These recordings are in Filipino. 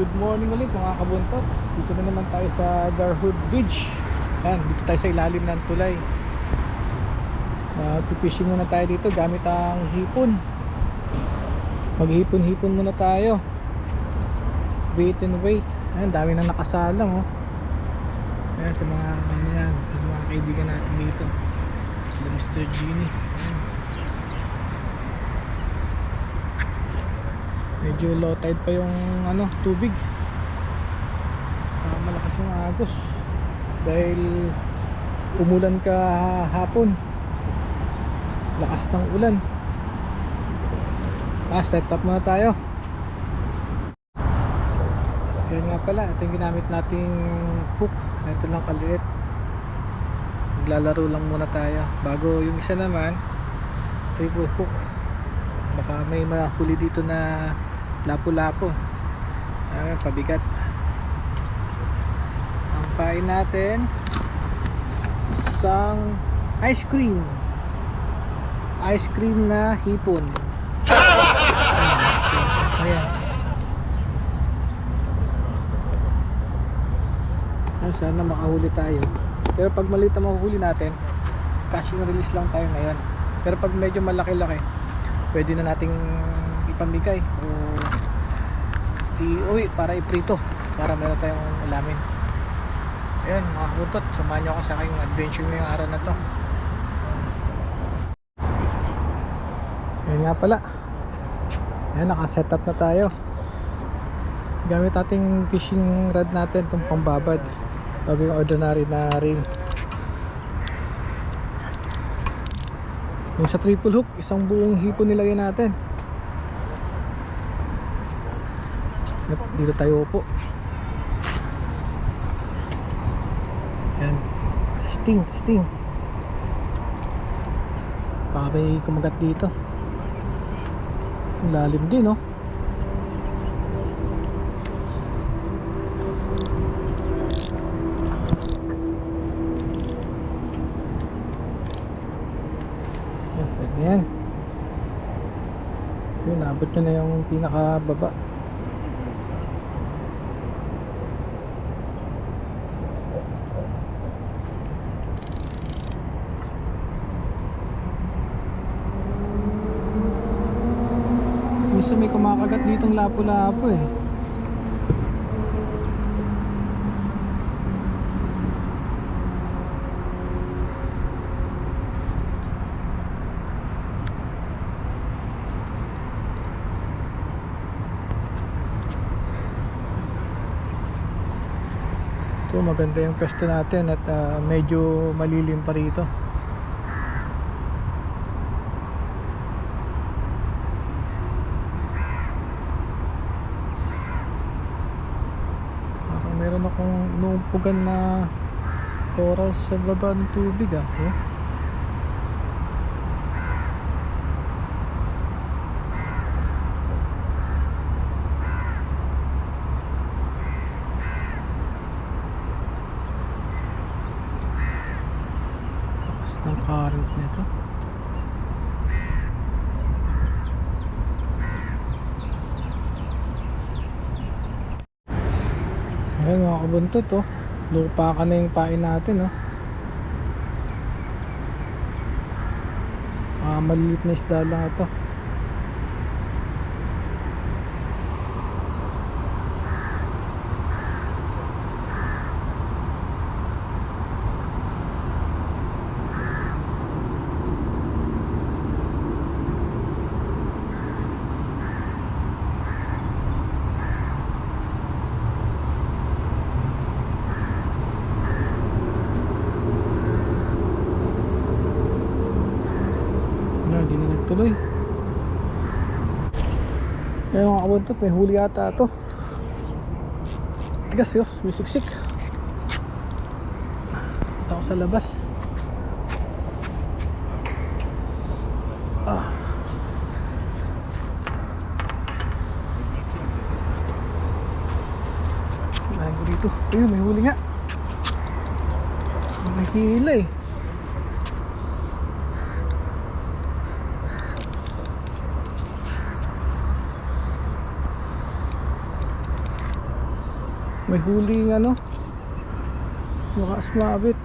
good morning ulit mga kabuntot. Dito na naman tayo sa Garhood Beach. Yan, dito tayo sa ilalim ng tulay. Mag-fishing muna tayo dito gamit ang hipon. Maghipon-hipon muna tayo. Wait and wait. Ayan, dami na nakasalang oh. Ayan, sa mga ano yan, mga kaibigan natin dito. Sila Mr. Genie. Ayan. Medyo low tide pa yung ano tubig. Saka malakas yung agos. Dahil umulan ka hapon. Lakas ng ulan. Ah set up muna tayo. Yun nga pala ito yung ginamit nating hook. Ito lang kaliit. Maglalaro lang muna tayo. Bago yung isa naman triple hook baka may mahuli dito na lapo-lapo ah, pabigat. Ang pain natin isang ice cream. Ice cream na hipon. Ayan. Ah, sana makahuli tayo. Pero pag maliit na mahuhuli natin catch and release lang tayo ngayon. Pero pag medyo malaki-laki pwede na nating ipamigay o iuwi para iprito para meron tayong ulamin. Ayun mga kabuntot samahan nyo ako sa aking adventure ngayong araw na to. Ayun nga pala. Ayun nakaset up na tayo. Gamit ating fishing rod natin itong pambabad. Bago yung ordinary na ring yung sa triple hook isang buong hipon nilagay natin. At dito tayo upo. Yan. Testing testing. Baka may kumagat dito. Lalim din oh Yan, pwede na yan. Nyo na yung pinakababa. Minsan may kumakagat ditong lapo-lapo eh. So maganda yung pwesto natin at ah, medyo malilim pa rito. Parang meron akong inuumpugan na coral sa baba ng tubig ah. Oh. Lakas ng current nito. Ayun mga kabuntot oh. Lupa ka na yung pain natin oh. Ah, maliliit na isda lang ito. No, hindi na nagtuloy. Mga kabuntot, may huli ata ito. Tigas yun, sumisiksik. Punta ako sa labas. Ah. Ko dito. Ayun, may huli nga. May hila eh. May huling ano. Baka sumabit.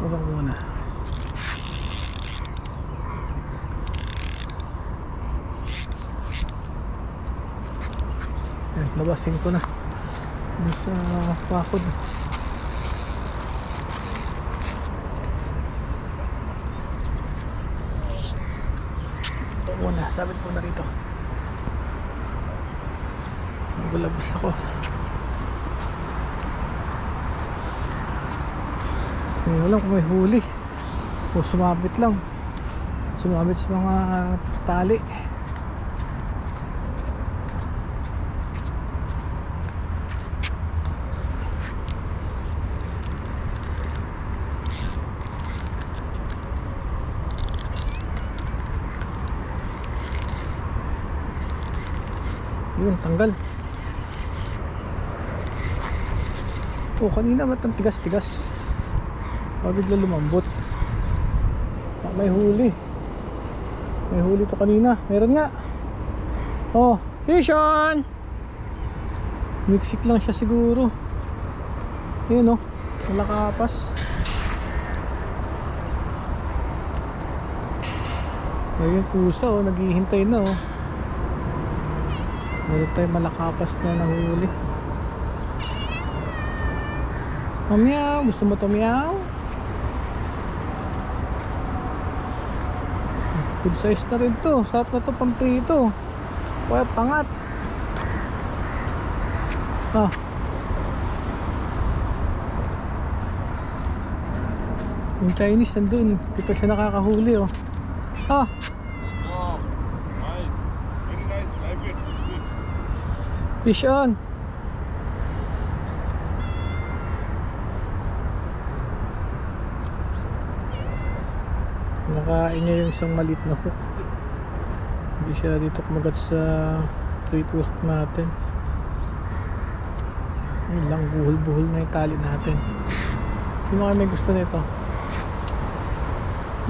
Abang muna. Labasin ko na. Dun sa pakod. Ito muna, sabit muna rito. Magulabas ako. Ngayon lang kung may huli. O sumabit lang. Sumabit sa mga tali. Tanggal. Oh, kanina ba't ang tigas-tigas? Baka bigla lumambot. Ah, may huli. May huli to kanina. Meron nga. Oh, fish on! Lang siya siguro. Yun oh, malakapas. Ayun, pusa oh, naghihintay na oh. Meron tayong malakapas na nahuli. Meow. Gusto mo meow? Good size na rin to. Sarap na to pang prito. Kaya pangat. Ah. Yung Chinese nandun. Di pa siya nakakahuli oh. Ah. Oh, nice. Very nice. Live it. Quick. Fish on. Nakain niya yung isang malit na hook. Hindi siya dito kumagat sa triple hook natin. Yun lang, buhol-buhol na yung tali natin. Sino kayo may gusto nito?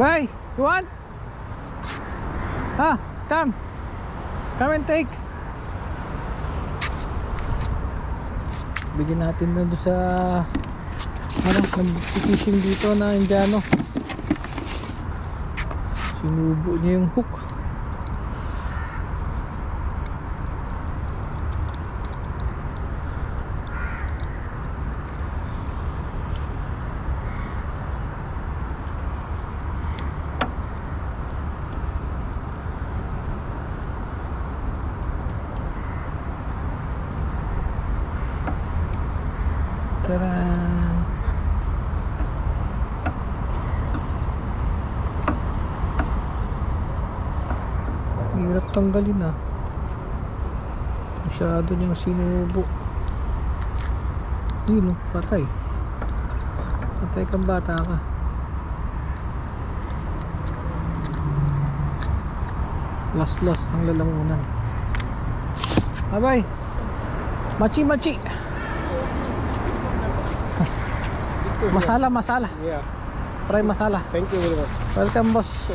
Bye! You want? Ah, come! Come and take! Bigyan natin na doon sa ano, nag-fishing dito na Indiano. Sinubo niya yung hook Taran! Hirap tanggalin ah. Masyado niyang sinubo. Yun oh, patay. Patay kang bata ka. Last last ang lalamunan. Bye-bye. Machi machi. Masala masala. Yeah. Fry masala. Thank you very much. Welcome boss.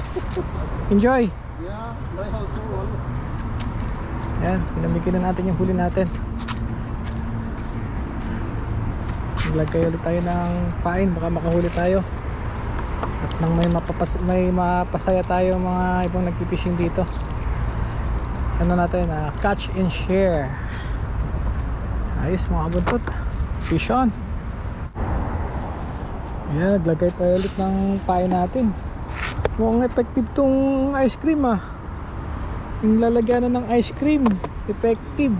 Enjoy. Yeah. My also. Yan, pinamigyan na natin yung huli natin. Kayo ulit tayo ng pain, baka makahuli tayo. At nang may mapapas may mapasaya tayo mga ibang nagpipishing dito. Ano natin, ah, catch and share. Ayos mga kabuntot. Fish on. Yan, naglagay tayo ulit ng pain natin. Mukhang effective tong ice cream ah. Yung lalagyanan ng ice cream, effective.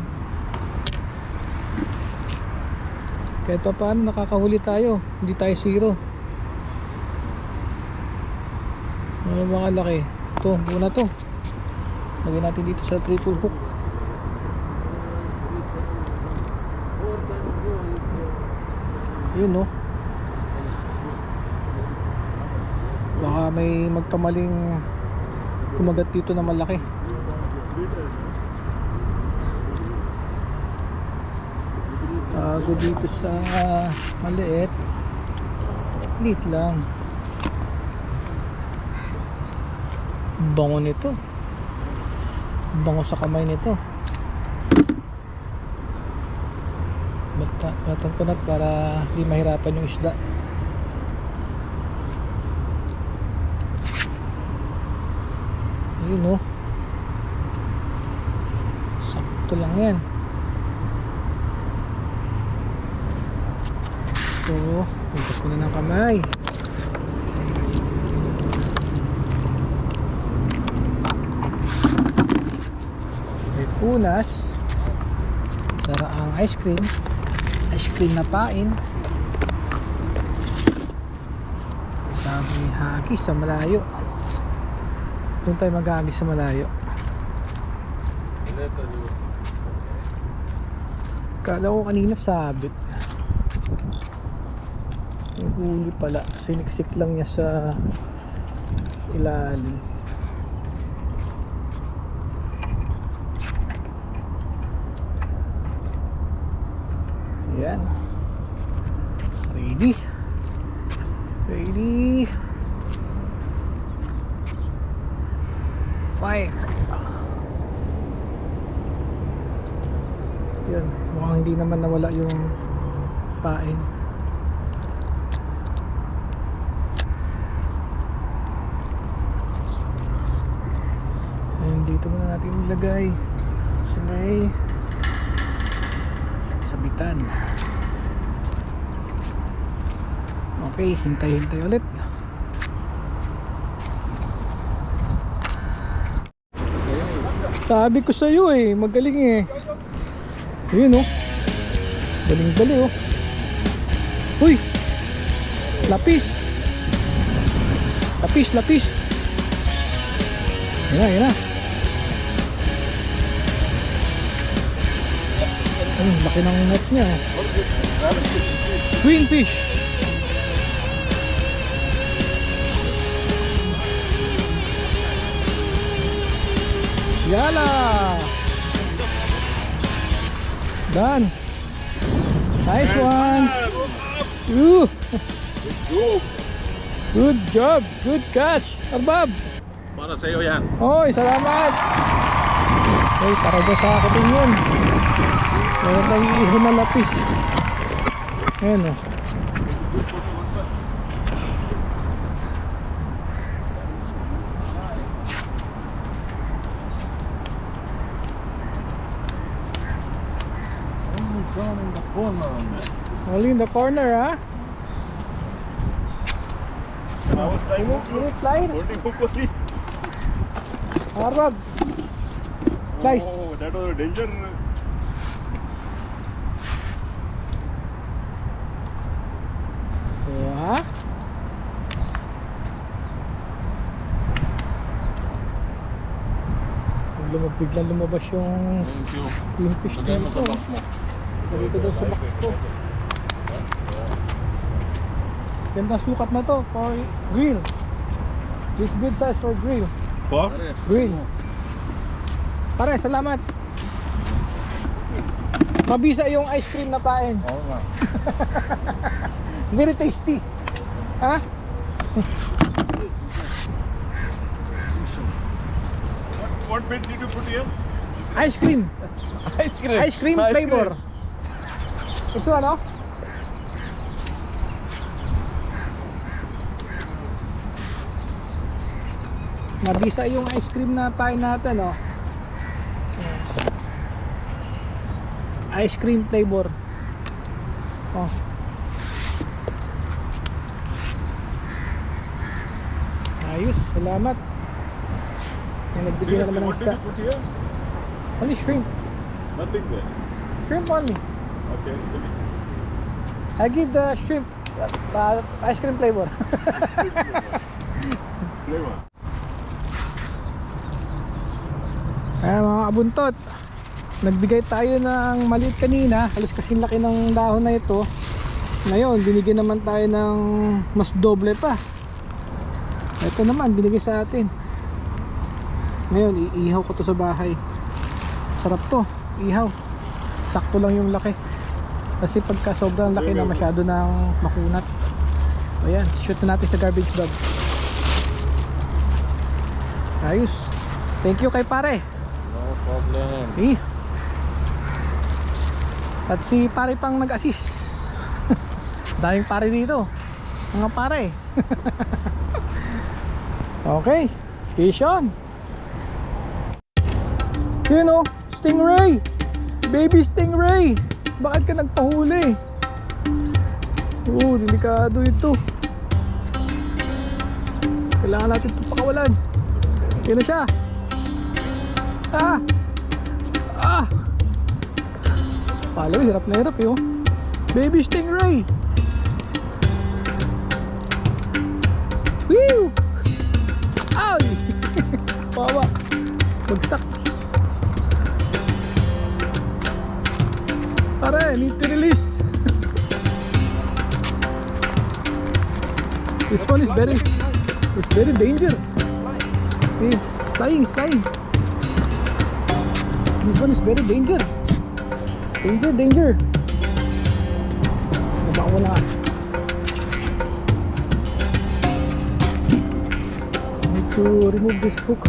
Kahit pa paano nakakahuli tayo, hindi tayo zero. Ano mga laki? Ito, buo na to. Lagyan natin dito sa triple hook. Yun no. Baka may magkamaling kumagat dito na malaki. bago dito sa maliit lit lang. Bango nito. Bango sa kamay nito. Batan ko na para di mahirapan yung isda yun oh. Sakto lang yan. So hugas mo na ng kamay. May punas. Sara ang ice cream. Ice cream na pain. Sabi hagis sa malayo doon tayo mag-aagis sa malayo Kala ko kanina sabit. Yung huli pala. Siniksik lang niya sa ilalim. Yan. Ready. Ready. Fire. Yun, mukhang hindi naman nawala yung pain. Ayun, dito muna natin ilagay sa may sabitan. Okay, hintay-hintay ulit. Sabi ko sa iyo eh, magaling eh. Ayun oh. Galing gali oh. Uy! Lapis! Lapis, lapis! Yan na, yan na. Ayun, laki ng net niya oh. Queenfish! Yala! Done. Nice one. Ooh. Good job. Good catch. Arbab. Para sa iyo yan. Oy, salamat. Oy, taraga sa akin yun. Meron tayong iho na lapis. Ayan oh. o. down in the corner. Only in the corner ha. I was trying Minute, minute slide. holding hook only. Arbab. Slice. Oh, that was a danger. Ha? Lumab, biglang lumabas yung Thank you. yung fish Lagay mo sa dito. box mo. Dito daw sa box ko. Ganda sukat na to for grill. This good size for grill. What? Grill. Pare, salamat. Mabisa yung ice cream na pain. Oo nga. Very tasty. Ha? What bait did you put here? Ice cream. Ice cream. Ice cream flavor. Gusto ano? Nabisa yung ice cream na pain natin, oh. Ice cream flavor. Oh. Ayos, salamat. May nagbigay na naman ng here? Only shrimp. Nothing there. Shrimp only. Okay. I give the shrimp uh, ice cream flavor. Flavor. Ayan mga kabuntot. Nagbigay tayo ng maliit kanina. Halos kasing laki ng dahon na ito. Ngayon, binigyan naman tayo ng mas doble pa. Ito naman, binigay sa atin. Ngayon, iihaw ko to sa bahay. Sarap to, ihaw. Sakto lang yung laki. Kasi pagka sobrang laki na masyado ng makunat. O shoot na natin sa garbage bag. Ayos. Thank you kay pare. Problem. See? At si pare pang nag-assist. Daming pare dito. Mga pare. okay. Fish on. Yun o. Stingray. Baby stingray. Bakit ka nagpahuli? Oo, delikado ito. Kailangan natin ito pakawalan. Yan na siya. Ah! Ah! Palo, hirap na hirap yun. Baby stingray. Woo! Ay! Wawa. Bagsak. Pare, need to release. this one is very, it's very danger. Flying, it's flying. This one is very danger. Danger, danger. Baba ko na. Need to remove this hook.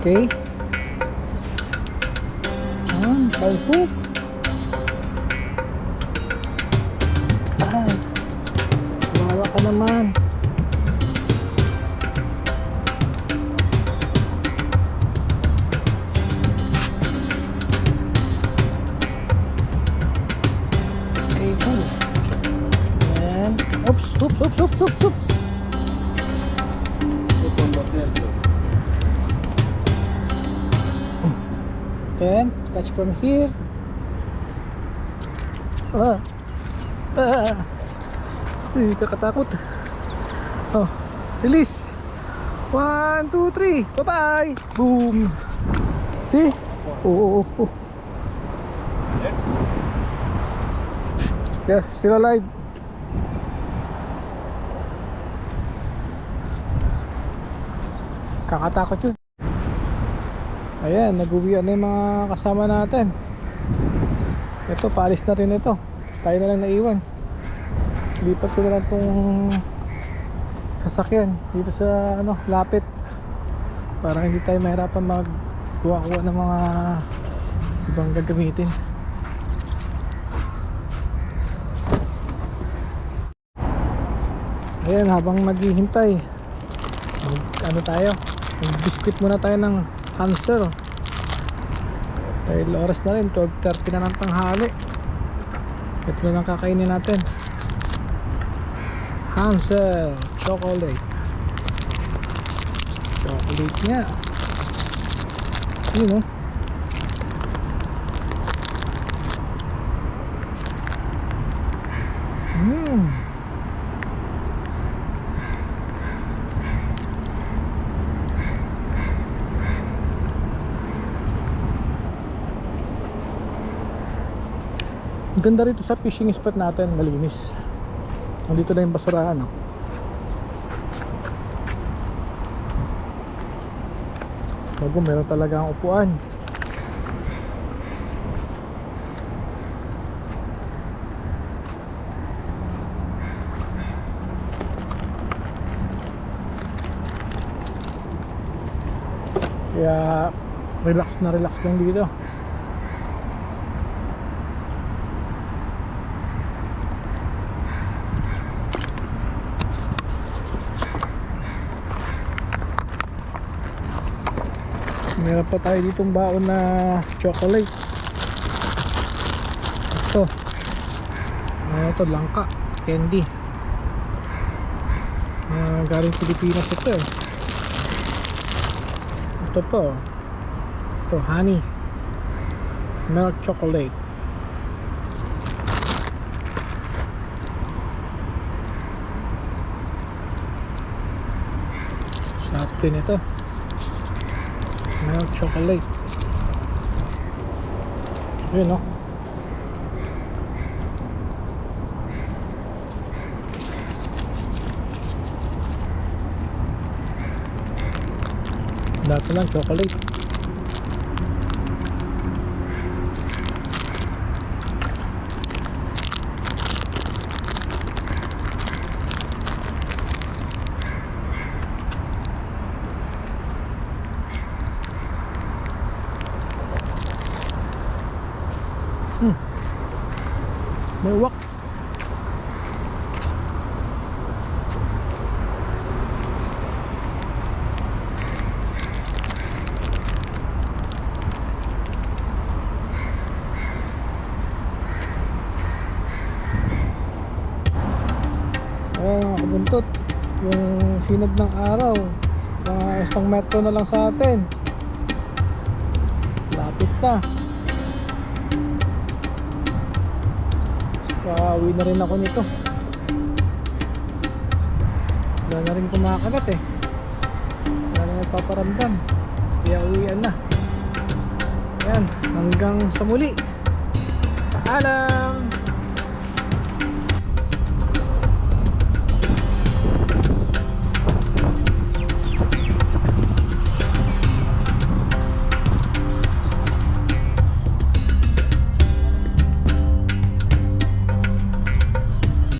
Okay. Ayan, by hook. From here. Ah. Ah. Ay, kakatakot. Oh, release. One, two, three. Bye-bye. Boom. See? Oh, oh, oh. Yeah, still alive. Kakatakot yun. Ayan, nag-uwian na yung mga kasama natin. Ito, paalis na rin ito. Tayo na lang naiwan. Lipat ko na lang itong sasakyan dito sa ano, lapit. Para hindi tayo mahirapan magkuha-kuha ng mga ibang gagamitin. Ayan, habang naghihintay, mag, ano tayo, mag-biscuit muna tayo ng answer. Dahil oras na rin, 12.30 na ng tanghali. Ito na lang kakainin natin. Hansel chocolate. Chocolate nga. Yun oh. Ang ganda rito sa fishing spot natin, malinis. Nandito na yung basurahan, no? Bago, meron talaga ang upuan. Kaya, relax na relax lang dito. Meron pa tayo ditong baon na chocolate. Ito. Ano to? Langka. Candy. Uh, galing Pilipinas ito eh. Ito po. Ito, honey. Milk chocolate. Sarap din ito milk chocolate. Yun no? Lahat lang chocolate Ayan mga kabuntot. Yung sinag ng araw. Mga isang metro na lang sa atin. Lapit na. Pauwi na rin ako nito. Wala na rin kumakagat eh. Wala na nagpaparamdam. Kaya uwian na. Ayan, hanggang sa muli. Paalam!